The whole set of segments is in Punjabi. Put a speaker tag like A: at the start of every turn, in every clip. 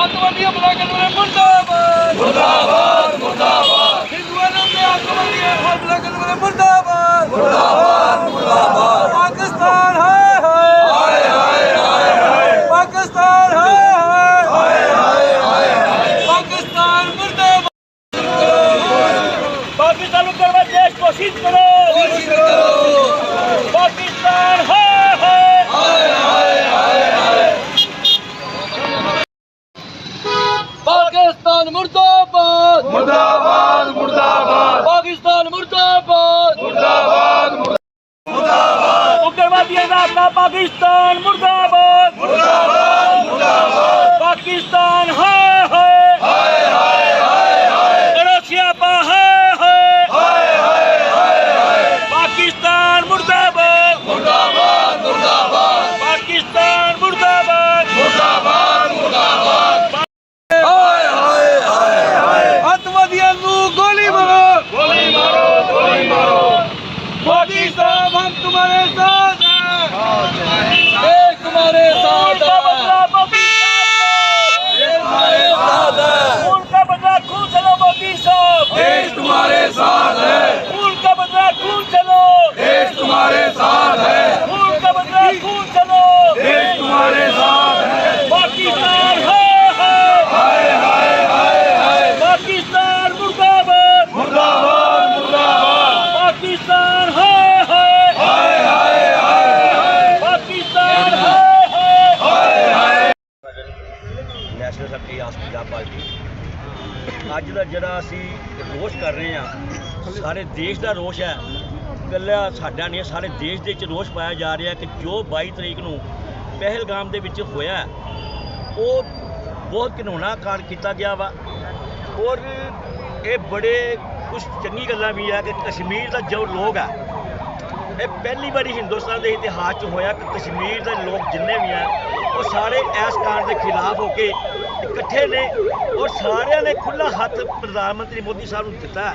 A: ਆਤਮਨੀ
B: ਹਮਲਾ ਕਰਨ
A: ਵਾਲੇ ਮੁਰਦਾਬਾਦ। ਮੁਰਦਾਬਾਦ ਮੁਰਦਾਬਾਦ।
C: ਹਿੰਦੂਆਂ ਨੇ
A: ਆਤਮਨੀ
B: ਹਮਲਾ ਕਰਨ ਵਾਲੇ ਮੁਰਦਾਬਾਦ।
A: ਮੁਰਦਾਬਾਦ। ਪਾਕਿਸਤਾਨ ਮੁਰਦਾਬਾਦ। ਮੁਰਦਾਬਾਦ
B: ਮੁਰਦਾਬਾਦ। ਪਾਕਿਸਤਾਨ ਹਾਏ ਹਾਏ।
A: ਹਾਏ ਹਾਏ ਹਾਏ ਹਾਏ।
B: ਕਰੋਸ਼ੀਆ ਪਾ ਹਾਏ
A: ਹਾਏ। ਹਾਏ ਹਾਏ ਹਾਏ
B: ਹਾਏ। ਪਾਕਿਸਤਾਨ
A: ਮੁਰਦਾਬਾਦ। ਮੁਰਦਾਬਾਦ
B: ਮੁਰਦਾਬਾਦ। ਪਾਕਿਸਤਾਨ ਮੁਰਦਾਬਾਦ।
A: ਮੁਰਦਾਬਾਦ ਮੁਰਦਾਬਾਦ। ਹਾਏ ਹਾਏ
B: ਹਾਏ ਹਾਏ। ਅਤਵਾਦੀਆਂ
A: ਨੂੰ ਗੋਲੀ
D: ਮਾਰੋ। ਗੋਲੀ ਮਾਰੋ ਗੋਲੀ ਮਾਰੋ। ਮੋਦੀ ਸਾਹਿਬ ਹਮ ਤੁਹਾਡੇ ਸਾਥ ਕਰ ਰਹੇ ਹਾਂ। ਸਾਰੇ ਦੇਸ਼ ਦਾ ਰੋਸ਼ ਹੈ। ਇਕੱਲਾ ਸਾਡਾ ਨਹੀਂ ਸਾਰੇ ਦੇਸ਼ ਦੇ ਵਿੱਚ ਰੋਸ਼ ਪਾਇਆ ਜਾ ਰਿਹਾ ਕਿ ਜੋ 22 ਤਰੀਕ ਨੂੰ ਪਹਿਲਗਾਮ ਦੇ ਵਿੱਚ ਹੋਇਆ ਉਹ ਬਹੁਤ ਘਿਨੌਣਾ ਕਾਂਡ ਕੀਤਾ ਗਿਆ ਵਾ। ਔਰ ਇਹ ਬੜੇ ਕੁਝ ਚੰਗੀ ਗੱਲਾਂ ਵੀ ਹੈ ਕਿ ਕਸ਼ਮੀਰ ਦਾ ਜੋ ਲੋਕ ਹੈ ਇਹ ਪਹਿਲੀ ਵਾਰੀ ਹਿੰਦੁਸਤਾਨ ਦੇ ਇਤਿਹਾਸ 'ਚ ਹੋਇਆ ਕਿ ਕਸ਼ਮੀਰ ਦੇ ਲੋਕ ਜਿੰਨੇ ਵੀ ਆ, ਉਹ ਸਾਰੇ ਇਸ ਕਾਂਡ ਦੇ ਖਿਲਾਫ ਹੋ ਕੇ ਇਕੱਠੇ ਨੇ ਔਰ ਸਾਰਿਆਂ ਨੇ ਖੁੱਲਾ ਹੱਥ ਪ੍ਰਧਾਨ ਮੰਤਰੀ ਮੋਦੀ ਸਾਹਿਬ ਨੂੰ ਦਿੱਤਾ।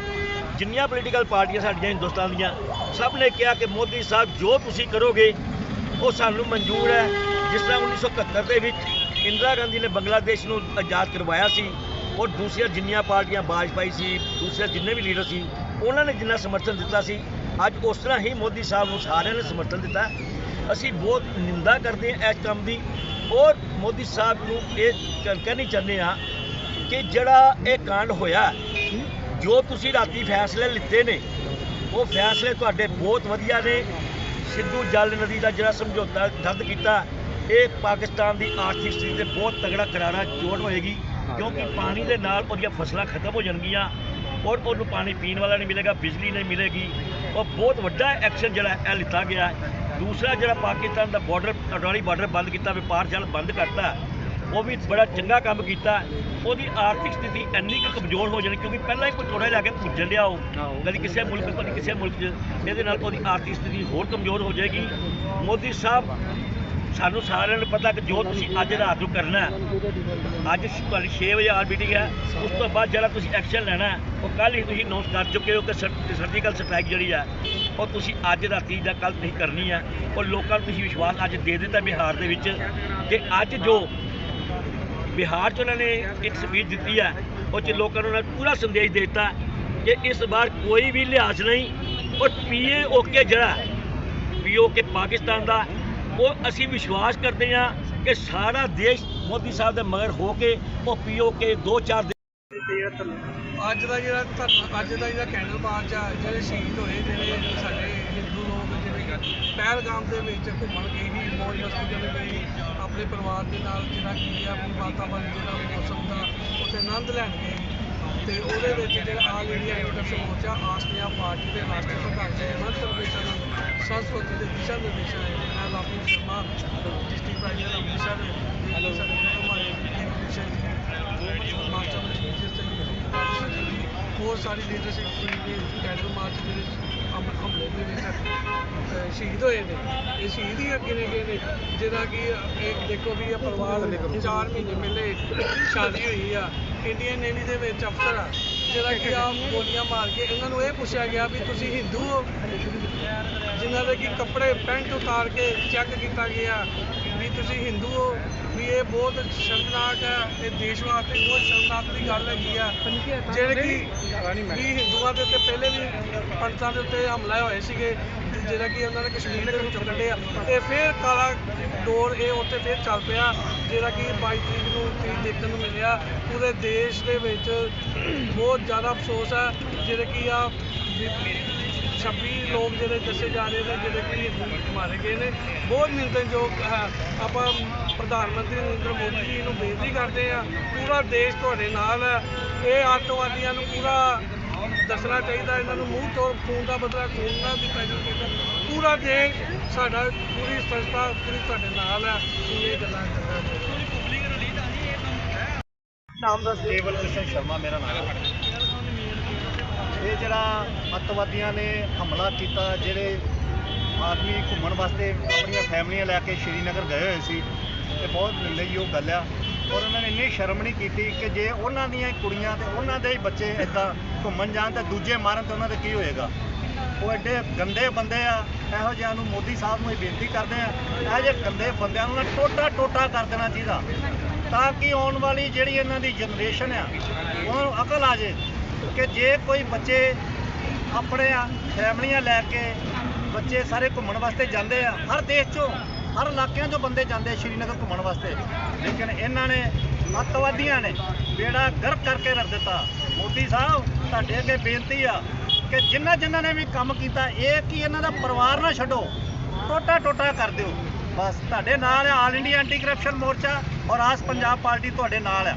D: ਜਿੰਨੀਆਂ ਪੋਲੀਟੀਕਲ ਪਾਰਟੀਆਂ ਸਾਡੀਆਂ ਹਿੰਦੁਸਤਾਨ ਦੀਆਂ, ਸਭ ਨੇ ਕਿਹਾ ਕਿ ਮੋਦੀ ਸਾਹਿਬ ਜੋ ਤੁਸੀਂ ਕਰੋਗੇ, ਉਹ ਸਾਨੂੰ ਮਨਜ਼ੂਰ ਹੈ। ਜਿਸ ਤਰ੍ਹਾਂ 1971 ਦੇ ਵਿੱਚ ਇੰਦਰਾ ਗਾਂਧੀ ਨੇ ਬੰਗਲਾਦੇਸ਼ ਨੂੰ ਆਜ਼ਾਦ ਕਰਵਾਇਆ ਸੀ ਔਰ ਦੂਸਰੀਆਂ ਜਿੰਨੀਆਂ ਪਾਰਟੀਆਂ ਬਾਜਪਾਈ ਸੀ, ਦੂਸਰੇ ਜਿੰਨੇ ਵੀ ਲੀਡਰ ਸੀ, ਉਹਨਾਂ ਨੇ ਜਿੰਨਾ ਸਮਰਥਨ ਦਿੱਤਾ ਸੀ। ਅੱਜ ਉਸ ਤਰ੍ਹਾਂ ਹੀ ਮੋਦੀ ਸਾਹਿਬ ਨੂੰ ਸਾਰਿਆਂ ਨੇ ਸਮਰਥਨ ਦਿੱਤਾ। ਅਸੀਂ ਬਹੁਤ ਨਿੰਦਾ ਕਰਦੇ ਹਾਂ ਇਸ ਕੰਮ ਦੀ। ਔਰ ਮੋਦੀ ਸਾਹਿਬ ਨੂੰ ਇਹ ਕ- ਕਹਿਣੀ ਚਾਹੁੰਦੇ ਹਾਂ ਕਿ ਜਿਹੜਾ ਇਹ ਕਾਂਡ ਹੋਇਆ ਜੋ ਤੁਸੀਂ ਰਾਤੀ ਫੈਸਲੇ ਲਿੱਤੇ ਨੇ, ਉਹ ਫੈਸਲੇ ਤੁਹਾਡੇ ਬਹੁਤ ਵਧੀਆ ਨੇ। ਸਿੱਧੂ ਜਲ ਨਦੀ ਦਾ ਜਿਹੜਾ ਸਮਝੌਤਾ ਰੱਦ ਕੀਤਾ, ਇਹ ਪਾਕਿਸਤਾਨ ਦੀ ਆਰਥਿਕ ਸਥਿਤੀ ਤੇ ਬਹੁਤ ਤਗੜਾ ਕਰਾਰਾ ਚੋਟ ਹੋਏਗੀ, ਕਿਉਂਕਿ ਪਾਣੀ ਦੇ ਨਾਲ ਉਹਦੀਆਂ ਫਸਲਾਂ ਖਤਮ ਹੋ ਜਾਣਗੀਆਂ ਔਰ ਉਹਨੂੰ ਪਾਣੀ ਪੀਣ ਵਾਲਾ ਨਹੀਂ ਮਿਲੇਗਾ, ਬਿਜਲੀ ਨਹੀਂ ਮਿਲੇਗੀ। ਉਹ ਬਹੁਤ ਵੱਡਾ ਐਕਸ਼ਨ ਜਿਹੜਾ ਇਹ ਲਿੱਤਾ ਗਿਆ ਦੂਸਰਾ ਜਿਹੜਾ ਪਾਕਿਸਤਾਨ ਦਾ ਬਾਰਡਰ ਅਡਾਲੀ ਬਾਰਡਰ ਬੰਦ ਕੀਤਾ ਵਪਾਰ ਜਲ ਬੰਦ ਕਰਤਾ ਉਹ ਵੀ ਬੜਾ ਚੰਗਾ ਕੰਮ ਕੀਤਾ। ਉਹਦੀ ਆਰਥਿਕ ਸਥਿਤੀ ਇੰਨੀ ਕੁ ਕਮਜ਼ੋਰ ਹੋ ਜਾਣੀ ਕਿਉਂਕਿ ਪਹਿਲਾਂ ਹੀ ਕੋਈ ਥੋੜਾ ਜਾ ਕੇ ਭੁੱਜਣ ਲਿਆ ਉਹ। ਕਦੀ ਕਿਸੇ ਮੁਲਕ ਕਦੀ ਕਿਸੇ ਮੁਲਕ 'ਚ। ਇਹਦੇ ਨਾਲ ਉਹਦੀ ਆਰਥਿਕ ਸਥਿਤੀ ਹੋਰ ਕਮਜ਼ੋਰ ਹੋ ਜਾਏਗੀ। ਮੋਦੀ ਸਾਹਿਬ ਸਾਨੂੰ ਸਾਰਿਆਂ ਨੂੰ ਪਤਾ ਕਿ ਜੋ ਤੁਸੀਂ ਅੱਜ ਰਾਤ ਨੂੰ ਕਰਨਾ ਅੱਜ ਤੁਹਾਡੀ 6 ਵਜੇ ਆਰ ਮੀਟਿੰਗ ਹੈ ਉਸ ਤੋਂ ਬਾਅਦ ਜਿਹੜਾ ਤੁਸੀਂ ਐਕਸ਼ਨ ਲੈਣਾ ਉਹ ਕੱਲ ਹੀ ਤੁਸੀਂ ਅਨਾਉਂਸ ਕਰ ਚੁੱਕੇ ਹੋ ਕਿ ਸਰਜੀਕਲ ਸਟ੍ਰਾਈਕ ਜਿਹੜੀ ਹੈ ਔਰ ਤੁਸੀਂ ਅੱਜ ਦਾ ਰਾਤੀ ਦਾ ਕੱਲ ਤੁਸੀਂ ਕਰਨੀ ਆ, ਔਰ ਲੋਕਾਂ ਨੂੰ ਤੁਸੀਂ ਵਿਸ਼ਵਾਸ ਅੱਜ ਦੇ ਦਿੱਤਾ ਬਿਹਾਰ ਦੇ ਵਿੱਚ ਕਿ ਅੱਜ ਜੋ ਬਿਹਾਰ 'ਚ ਉਹਨਾਂ ਨੇ ਇੱਕ ਸਪੀਚ ਦਿੱਤੀ ਆ, ਉਹ 'ਚ ਲੋਕਾਂ ਨੂੰ ਉਹਨਾਂ ਪੂਰਾ ਸੰਦੇਸ਼ ਦੇ ਦਿੱਤਾ ਕਿ ਇਸ ਵਾਰ ਕੋਈ ਵੀ ਲਿਹਾਜ਼ ਨਹੀਂ, ਔਰ ਪੀਏ ਓਕੇ ਜਿਹੜਾ ਪੀਓਕੇ ਪਾਕਿਸਤਾਨ ਦਾ, ਉਹ ਅਸੀਂ ਵਿਸ਼ਵਾਸ ਕਰਦੇ ਹਾਂ ਕਿ ਸਾਰਾ ਦੇਸ਼ ਮੋਦੀ ਸਾਹਿਬ ਦੇ ਮਗਰ ਹੋ ਕੇ ਉਹ ਪੀਓਕੇ 2-4 ਜਿਹੜਾ ਧਰਨਾ
E: ਅੱਜ ਦਾ ਜਿਹੜਾ ਧਰਨਾ ਅੱਜ ਦਾ ਜਿਹੜਾ ਕੈਂਡਲ ਮਾਰਚ ਆ, ਜਿਹੜੇ ਸ਼ਹੀਦ ਹੋਏ, ਜਿਹੜੇ ਸਾਡੇ ਹਿੰਦੂ ਲੋਕ ਜਿਹੜੇ ਪਹਿਲਗਾਮ ਦੇ ਵਿੱਚ ਘੁੰਮਣ ਗਏ ਸੀ ਮੌਜ ਮਸਤੀ ਕਰਨ ਗਏ, ਆਪਣੇ ਪਰਿਵਾਰ ਦੇ ਨਾਲ ਜਿਹੜਾ ਕੀ ਆ ਵਾਤਾਵਰਨ ਜਿਹੜਾ ਮੌਸਮ ਦਾ, ਉੱਥੇ ਆਨੰਦ ਲੈਣ ਗਏ। ਅਤੇ ਉਹਦੇ ਵਿੱਚ ਜਿਹੜਾ ਆਲ ਇੰਡੀਆ ਯੂਥ ਮੋਰਚਾ ਆਸਟਰੀਆ ਪਾਰਟੀ ਦੇ ਰਾਸ਼ਟਰੀ ਪ੍ਰਧਾਨ ਜੀ ਹਿਮੰਤ ਸਰਵੇਸ਼ਾ ਨੂੰ ਸੰਸਕ੍ਰਿਤ ਦੇ ਦਿਸ਼ਾ ਨਿਰਦੇਸ਼ਾਂ ਹੈ ਮੈਂ ਲਾਪੂ ਸ਼ਰਮਾ, ਡਿਸਟ੍ਰਿਕਟ ਪ੍ਰਾਈਵੇਟ ਅੰਮ੍ਰਿਤਸਰ ਦੇ ਹਲੋ ਸਾਡੇ ਹਮਾਰੇ ਵਿਸ਼ੇ ਮਾਰਚ ਜਿਸ ਹੋਰ ਸਾਰੀ ਲੀਡਰਸ਼ਿਪ ਦੀ ਕੈਡਰ ਮਾਰਚ ਦੇ ਵਿੱਚ ਹਮ- ਹਮਲੇ ਦੇ ਵਿੱਚ ਸ਼ਹੀਦ ਹੋਏ ਨੇ। ਇਹ ਸ਼ਹੀਦ ਹੀ ਅੱਗੇ ਨੇ ਗਏ ਨੇ ਜਿਹਦਾ ਕਿ, ਇਹ ਦੇਖੋ ਵੀ ਇਹ ਪਰਿਵਾਰ 4 ਮਹੀਨੇ ਪਹਿਲੇ ਸ਼ਾਦੀ ਹੋਈ ਆ, ਇੰਡੀਅਨ ਨੇਵੀ ਦੇ ਵਿੱਚ ਅਫਸਰ ਆ, ਜਿਹੜਾ ਕਿ ਆ ਗੋਲੀਆਂ ਮਾਰ ਕੇ ਇਹਨਾਂ ਨੂੰ ਇਹ ਪੁੱਛਿਆ ਗਿਆ ਵੀ ਤੁਸੀਂ ਹਿੰਦੂ ਹੋ? ਜਿਨ੍ਹਾਂ ਦੇ ਕਿ ਕੱਪੜੇ ਪੈਂਟ ਉਤਾਰ ਕੇ ਚੈੱਕ ਕੀਤਾ ਗਿਆ ਵੀ ਤੁਸੀਂ ਹਿੰਦੂ ਹੋ ਵੀ ਇਹ ਬਹੁਤ ਸ਼ਰਮਨਾਕ ਹੈ ਇਹ ਦੇਸ਼ ਵਾਸਤੇ ਬਹੁਤ ਸ਼ਰਮਨਾਕ ਦੀ ਗੱਲ ਹੈਗੀ ਆ। ਜਿਹੜੇ ਕਿ ਵੀ ਹਿੰਦੂਆਂ ਦੇ ਉੱਤੇ ਪਹਿਲੇ ਵੀ ਪੰਡਤਾਂ ਦੇ ਉੱਤੇ ਹਮਲਾ ਹੋਏ ਸੀਗੇ ਜਿਹੜਾ ਕਿ ਉਹਨਾਂ ਨੇ ਕਸ਼ਮੀਰ ਦੇ ਵਿੱਚੋਂ ਕੱਢਿਆ ਤੇ ਫਿਰ ਕਾਲਾ ਡੋਰ ਇਹ ਉੱਥੇ ਫਿਰ ਚੱਲ ਪਿਆ ਜਿਹੜਾ ਕਿ 22 ਤਰੀਕ ਨੂੰ ਤੁਸੀਂ ਦੇਖਣ ਨੂੰ ਮਿਲਿਆ। ਪੂਰੇ ਦੇਸ਼ ਦੇ ਵਿੱਚ ਬਹੁਤ ਜ਼ਿਆਦਾ ਅਫਸੋਸ ਹੈ ਜਿਹੜੇ ਕਿ ਆ ਵੀ 26 ਲੋਕ ਜਿਹੜੇ ਦੱਸੇ ਜਾ ਰਹੇ ਨੇ ਜਿਹੜੇ ਕਿ ਮਾਰੇ ਗਏ ਨੇ। ਬਹੁਤ ਨਿੰਦਣਯੋਗ ਹੈ ਆਪਾਂ ਪ੍ਰਧਾਨ ਮੰਤਰੀ ਨਰਿੰਦਰ ਮੋਦੀ ਜੀ ਨੂੰ ਬੇਨਤੀ ਕਰਦੇ ਆ ਪੂਰਾ ਦੇਸ਼ ਤੁਹਾਡੇ ਨਾਲ ਹੈ। ਇਹ ਅੱਤਵਾਦੀਆਂ ਨੂੰ ਪੂਰਾ ਦੱਸਣਾ ਚਾਹੀਦਾ ਇਹਨਾਂ ਨੂੰ ਮੂੰਹ ਤੋੜ ਖੂਨ ਦਾ ਬਦਲਾ ਖੂਨ ਨਾਲ ਦਿੱਤਾ ਜਾਊਗਾ ਪੂਰਾ ਦੇਸ਼ ਸਾਡਾ ਪੂਰੀ ਸੰਸਥਾ ਪੂਰੀ ਤੁਹਾਡੇ ਨਾਲ ਹੈ। ਇਹ ਗੱਲਾਂ ਕਰਦਾ
F: ਨਾਮ ਦੱਸ ਕੇਵਲ ਕ੍ਰਿਸ਼ਨ ਸ਼ਰਮਾ ਮੇਰਾ ਨਾਮ ਹੈ। ਇਹ ਜਿਹੜਾ ਅੱਤਵਾਦੀਆਂ ਨੇ ਹਮਲਾ ਕੀਤਾ, ਜਿਹੜੇ ਆਦਮੀ ਘੁੰਮਣ ਵਾਸਤੇ ਆਪਣੀਆਂ ਫੈਮਲੀਆਂ ਲੈ ਕੇ ਸ਼੍ਰੀਨਗਰ ਗਏ ਹੋਏ ਸੀ, ਇਹ ਬਹੁਤ ਨਿੰਦਣਯੋਗ ਗੱਲ ਆ। ਔਰ ਉਹਨਾਂ ਨੇ ਇੰਨੀ ਸ਼ਰਮ ਨਹੀਂ ਕੀਤੀ ਕਿ ਜੇ ਉਹਨਾਂ ਦੀਆਂ ਹੀ ਕੁੜੀਆਂ ਤੇ ਉਹਨਾਂ ਦੇ ਹੀ ਬੱਚੇ ਇਦਾਂ ਘੁੰਮਣ ਜਾਣ ਤਾਂ ਦੂਜੇ ਮਾਰਨ ਤਾਂ ਉਹਨਾਂ ਦੇ ਕੀ ਹੋਏਗਾ? ਉਹ ਐਡੇ ਗੰਦੇ ਬੰਦੇ ਆ, ਇਹੋ ਜਿਹਿਆਂ ਨੂੰ ਮੋਦੀ ਸਾਹਿਬ ਨੂੰ ਇਹ ਬੇਨਤੀ ਕਰਦੇ ਆ, ਇਹੋ ਜਿਹੇ ਗੰਦੇ ਬੰਦਿਆਂ ਨੂੰ ਟੋਟਾ ਟੋਟਾ ਕਰ ਦੇਣਾ ਚਾਹੀਦਾ। ਤਾਂ ਕਿ ਆਉਣ ਵਾਲੀ ਜਿਹੜੀ ਇਹਨਾਂ ਦੀ ਜਨਰੇਸ਼ਨ ਆ, ਉਹਨਾਂ ਅਕਲ ਆ ਜੇ। ਕਿ ਜੇ ਕੋਈ ਬੱਚੇ ਆਪਣੇ ਫੈਮਲੀਆਂ ਲੈ ਕੇ ਬੱਚੇ ਸਾਰੇ ਘੁੰਮਣ ਵਾਸਤੇ ਜਾਂਦੇ ਆ, ਹਰ ਦੇਸ਼ ਚੋਂ, ਹਰ ਇਲਾਕਿਆਂ ਚੋਂ ਬੰਦੇ ਜਾਂਦੇ ਸ਼੍ਰੀਨਗਰ ਘੁੰਮਣ ਵਾਸਤੇ। ਲੇਕਿਨ ਇਹਨਾਂ ਨੇ ਅੱਤਵਾਦੀਆਂ ਨੇ ਬੇੜਾ ਗਰਕ ਕਰਕੇ ਰੱਖ ਦਿੱਤਾ। ਮੋਦੀ ਸਾਹਿਬ, ਤੁਹਾਡੇ ਅੱਗੇ ਬੇਨਤੀ ਆ ਕਿ ਜਿਨ੍ਹਾਂ ਜਿਨ੍ਹਾਂ ਨੇ ਵੀ ਕੰਮ ਕੀਤਾ, ਇਹ ਕਿ ਇਹਨਾਂ ਦਾ ਪਰਿਵਾਰ ਨਾ ਛੱਡੋ, ਟੋਟਾ ਟੋਟਾ ਕਰ ਦਿਓ। ਬਸ ਤੁਹਾਡੇ ਨਾਲ ਆਲ ਇੰਡੀਆ ਐਂਟੀ ਕਰਪਸ਼ਨ ਮੋਰਚਾ ਔਰ ਆਸ ਪੰਜਾਬ ਪਾਰਟੀ ਤੁਹਾਡੇ ਨਾਲ ਆ।